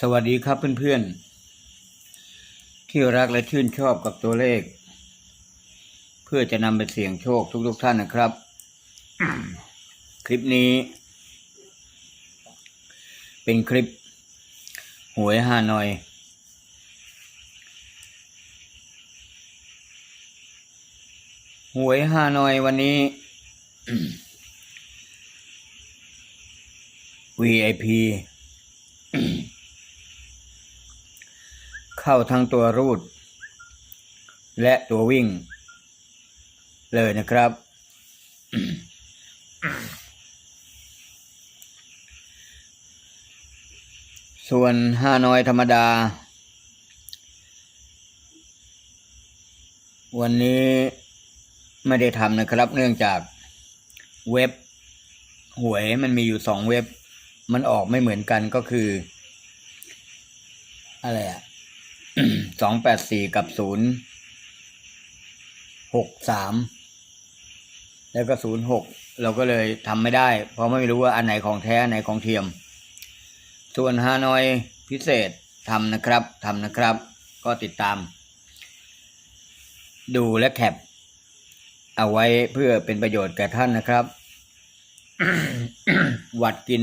สวัสดีครับเพื่อนๆ ที่รักและชื่นชอบกับตัวเลข เพื่อจะนำไปเสี่ยงโชคทุกๆท่านนะครับ คลิปนี้ เป็นคลิป หวยฮานอย หวยฮานอยวันนี้ VIP เข้าทั้งตัวรูด และตัววิ่ง เลยนะครับ ส่วนฮานอยธรรมดา วันนี้ไม่ได้ทำนะครับ เนื่องจากเว็บ หวยมันมีอยู่สองเว็บ มันออกไม่เหมือนกันก็คือ อะไรอะสองแปดสี่กับศูนย์หกสามแล้วก็ศูนย์หกเราก็เลยทำไม่ได้ เพราะไม่รู้ว่าอันไหนของแท้อันไหนของเทียม ส่วนฮานอยพิเศษทำนะครับทำนะครับ ก็ติดตาม ดูและแคปเอาไว้เพื่อเป็นประโยชน์แก่ท่านนะครับ หวัดกิน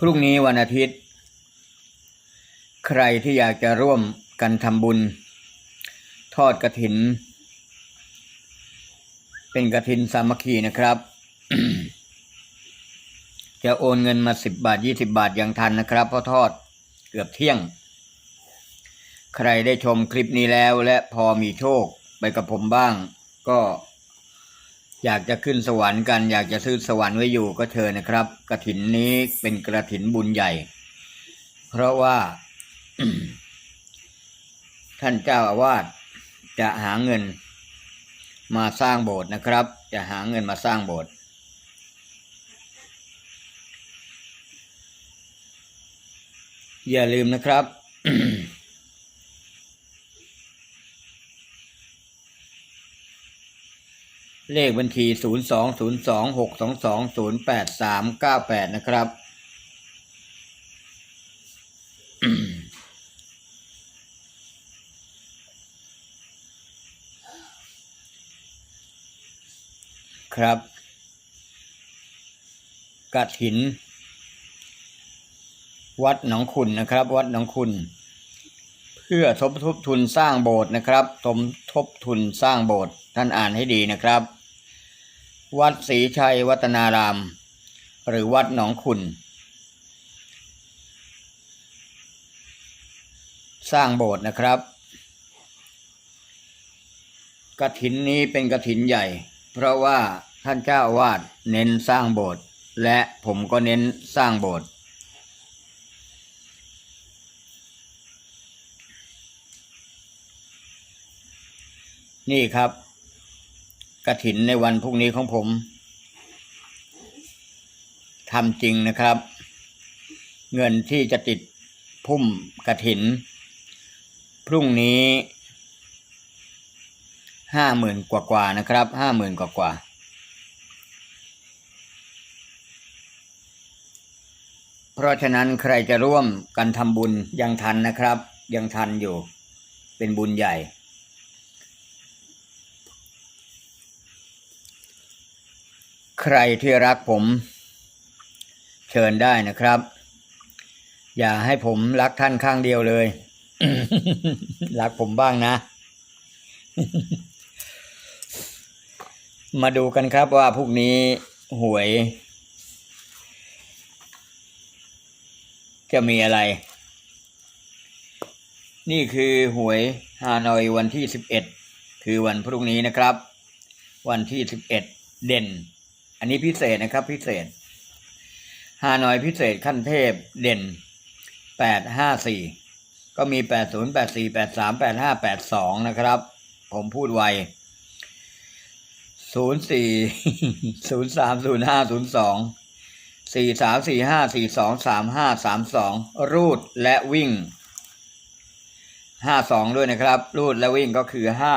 พรุ่งนี้วันอาทิตย์ ใครที่อยากจะร่วมกันทำบุญ ทอดกระถิน เป็นกระถินสามัคคีนะครับ จะโอนเงินมาสิบบาทยี่สิบาทยังทันนะครับเพราะทอดเกือบเที่ยง ใครได้ชมคลิปนี้แล้วและพอมีโชคไปกับผมบ้าง ก็ อยากจะขึ้นสวรรค์กัน อยากจะซื้อสวรรค์ไว้อยู่ก็เชิญนะครับกระถินนี้เป็นกระถินบุญใหญ่ เพราะว่า ท่านเจ้าอาวาสจะหาเงินมาสร้างโบสถ์นะครับ จะหาเงินมาสร้างโบสถ์อย่าลืมนะครับ เลขบัญชี 0 2 0 2 6 2 2 0 8 3 9 8นะครับ ครับกระถิน วัดหนองคุณนะครับ วัดหนองคุณเพื่อทบทบทุนสร้างโบสถ์นะครับ สมทบทุนสร้างโบสถ์ท่านอ่านให้ดีนะครับ วัดศรีชัยวัฒนาราม หรือวัดหนองคุณสร้างโบสถ์นะครับกระถินนี้เป็นกระถินใหญ่ เพราะว่าท่านเจ้าอาวาดเน้นสร้างโบสถ์และผมก็เน้นสร้างโบสถ์นี่ครับ กระถินในวันพรุ่งนี้ของผมทำจริงนะครับ เงินที่จะติดพุ่มกระถิน พรุ่งนี้ห้าหมื่นกว่าๆนะครับห้าหมื่นกว่าๆเพราะฉะนั้นใครจะร่วมกันทำบุญยังทันนะครับ ยังทันอยู่ เป็นบุญใหญ่ ใครที่รักผม เชิญได้นะครับ อย่าให้ผมรักท่านข้างเดียวเลย รักผมบ้างนะ มาดูกันครับว่าพรุ่งนี้หวย จะมีอะไร นี่คือหวยฮานอยวันที่สิบเอ็ดคือวันพรุ่งนี้นะครับ วันที่สิบเอ็ดเด่น อันนี้พิเศษนะครับ พิเศษฮานอยพิเศษขั้นเทพเด่นแปดห้าสี่ก็มีแปดศูนย์แปดสี่แปดสามแปดห้าแปดสองนะครับ ผมพูดไวศูนย์สี่ศูนย์สามศูนย์ห้าศูนย์สองสี่สามสี่ห้าสี่สองสามห้าสามสองรูดและวิ่งห้าสองด้วยนะครับ รูดและวิ่งก็คือห้า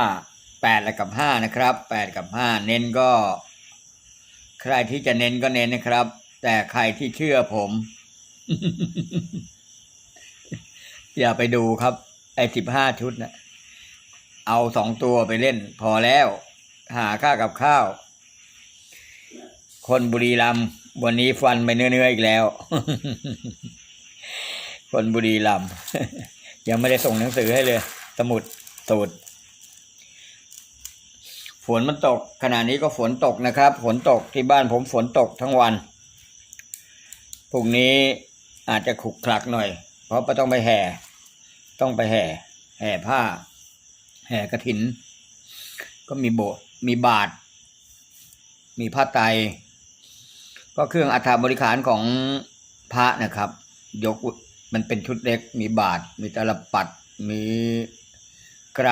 แปดและกับห้านะครับแปดกับห้าเน้นก็ ใครที่จะเน้นก็เน้นนะครับ แต่ใครที่เชื่อผม อย่าไปดูครับ ไอ้สิบห้าชุดนะเอาสองตัวไปเล่น พอแล้ว หาค่ากับข้าว คนบุรีรัมวันนี้ฟันไปเนื้อๆอีกแล้ว คนบุรีรัมย์ยังไม่ได้ส่งหนังสือให้เลย สมุดสูตร ฝนมันตก ขณะนี้ก็ฝนตกนะครับ ฝนตกที่บ้านผมฝนตกทั้งวันพรุ่งนี้อาจจะขลุกขลักหน่อย เพราะต้องไปแห่ ต้องไปแห่ แห่ผ้า แห่กระถิน ก็มีโบมีบาท มีผ้าไตรก็เครื่องอัฐบริขารของพระนะครับ ยกมันเป็นชุดเล็ก มีบาท มีตลปัด มีไกร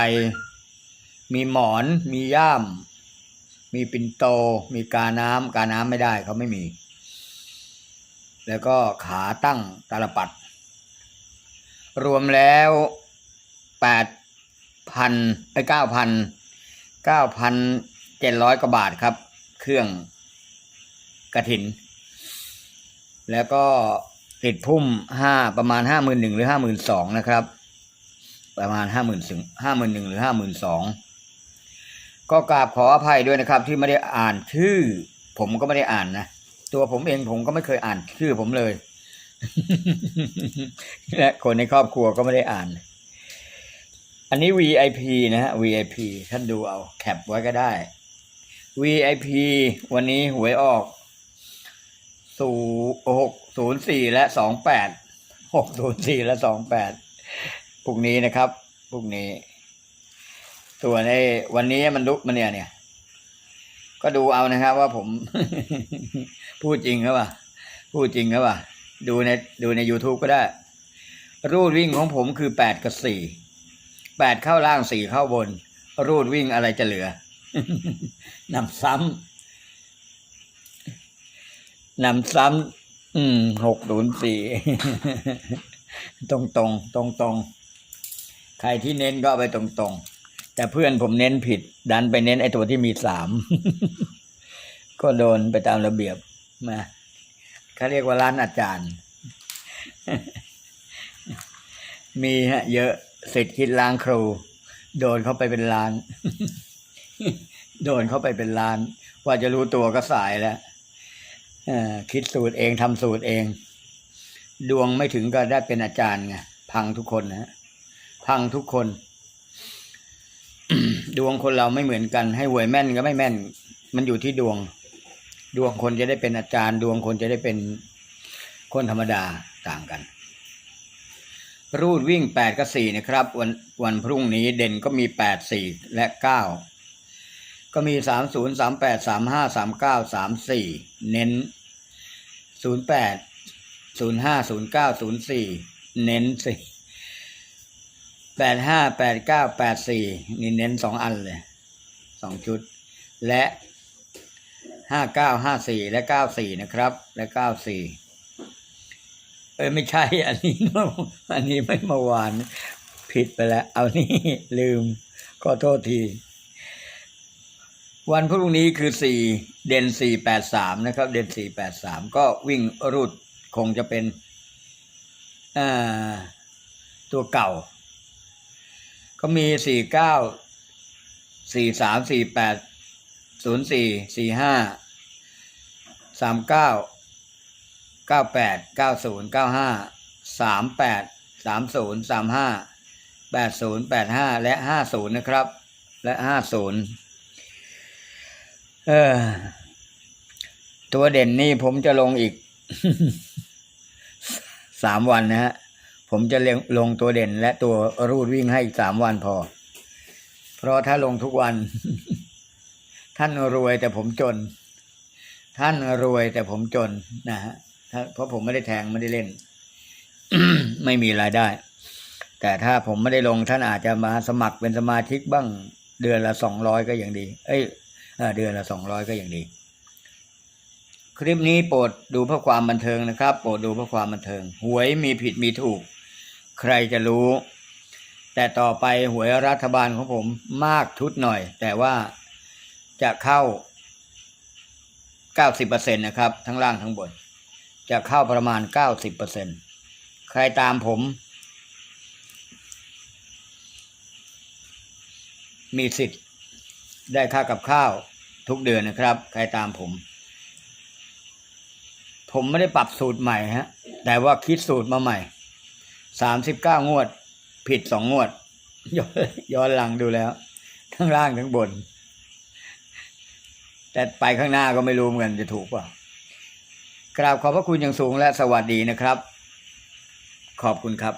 มีหมอน มีย่าม มีปินโต มีกาน้ำกาน้ำไม่ได้เขาไม่มี แล้วก็ขาตั้งตาลปัด รวมแล้วแปดพันไอ้เก้าพันเก้าพันเจ็ดร้อยกว่าบาทครับ เครื่องกระถิน แล้วก็ติดพุ่มห้าประมาณห้าหมื่นหนึ่งหรือห้าหมื่นสองนะครับ ประมาณห้าหมื่นถึงห้าหมื่นหนึ่งหรือห้าหมื่นสอง ก็กราบขออภัยด้วยนะครับ ที่ไม่ได้อ่านชื่อ ผมก็ไม่ได้อ่านนะตัวผมเองผมก็ไม่เคยอ่านชื่อผมเลย และคนในครอบครัวก็ไม่ได้อ่าน อันนี้ VIP นะฮะ VIP ท่านดูเอาแคปไว้ก็ได้ VIP วันนี้หวยออกศูหกศูนย์สี่และสองแปดหกศูนย์สี่และสองแปดพรุ่งนี้นะครับพรุ่งนี้ ส่วนในวันนี้มันลุกมาเนี่ยเนี่ย ก็ดูเอานะครับว่าผม พูดจริงครับว่าพูดจริงครับว่าดูในดูใน YouTube ก็ได้ รูดวิ่งของผมคือแปดกับสี่แปดเข้าล่างสี่เข้าบน รูดวิ่งอะไรจะเหลือนำซ้ำนำซ้ำอืมหกศูนย์สี่ตรงตรงตรงตรงใครที่เน้นก็ไปตรงตรง แต่เพื่อนผมเน้นผิด ดันไปเน้นไอ้ตัวที่มีสาม ก็โดนไปตามระเบียบมาเขาเรียกว่าร้านอาจารย์ มีฮะ เยอะสิทธิ์คิดล้างครู โดนเข้าไปเป็นล้าน โดนเข้าไปเป็นล้าน ว่าจะรู้ตัวก็สายแล้วคิดสูตรเองทำสูตรเอง ดวงไม่ถึงก็ได้เป็นอาจารย์ไงพังทุกคนนะพังทุกคน ดวงคนเราไม่เหมือนกัน ให้หวยแม่นก็ไม่แม่น มันอยู่ที่ดวง ดวงคนจะได้เป็นอาจารย์ ดวงคนจะได้เป็นคนธรรมดาต่างกัน รูดวิ่งแปดกับสี่นะครับ วันวันพรุ่งนี้เด่นก็มีแปดสี่และเก้าก็มีสามศูนย์สามแปดสามห้าสามเก้าสามสี่เน้นศูนย์แปดศูนย์ห้าศูนย์เก้าศูนย์สี่เน้นสี่ แปดห้าแปดเก้าแปดสี่นี่เน้นสองอันเลยสองชุด และห้าเก้าห้าสี่และเก้าสี่นะครับ และเก้าสี่เอ้ยไม่ใช่ อันนี้อันนี้ไม่เมื่อวาน ผิดไปแล้ว เอานี่ลืมขอโทษที วันพรุ่งนี้คือสี่เด่นสี่แปดสามนะครับ เด่นสี่แปดสามก็วิ่งรูดคงจะเป็น อ่า ตัวเก่า ก็มีสี่เก้าสี่สามสี่แปดศูนย์สี่สี่ห้าสามเก้าเก้าแปดเก้าศูนย์เก้าห้าสามแปดสามศูนย์สามห้าแปดศูนย์แปดห้าและห้าศูนย์นะครับ และห้าศูนย์เออ ตัวเด่นนี่ผมจะลงอีกสามวันนะฮะ ผมจะลงลงตัวเด่นและตัวรูดวิ่งให้สามวันพอ เพราะถ้าลงทุกวัน ท่านรวยแต่ผมจน ท่านรวยแต่ผมจนนะฮะเพราะผมไม่ได้แทงไม่ได้เล่น ไม่มีรายได้ แต่ถ้าผมไม่ได้ลงท่านอาจจะมาสมัครเป็นสมาชิกบ้าง เดือนละสองร้อยก็ยังดี เอ้ยเออเดือนละสองร้อยก็ยังดี คลิปนี้โปรดดูเพื่อความบันเทิงนะครับ โปรดดูเพื่อความบันเทิง หวยมีผิดมีถูก ใครจะรู้ แต่ต่อไปหวยรัฐบาลของผมมากชุดหน่อย แต่ว่าจะเข้าเก้าสิบเปอร์เซ็นนะครับ ทั้งล่างทั้งบน จะเข้าประมาณเก้าสิบเปอร์เซ็นใครตามผม มีสิทธิ์ได้ค่ากับข้าวทุกเดือนนะครับ ใครตามผม ผมไม่ได้ปรับสูตรใหม่ฮะ แต่ว่าคิดสูตรมาใหม่ สามสิบเก้างวด ผิดสองงวดย้อนย้อนหลังดูแล้ว ทั้งล่างทั้งบน แต่ไปข้างหน้าก็ไม่รู้เหมือนกันจะถูกเปล่ากราบขอบพระคุณอย่างสูงและสวัสดีนะครับ ขอบคุณครับ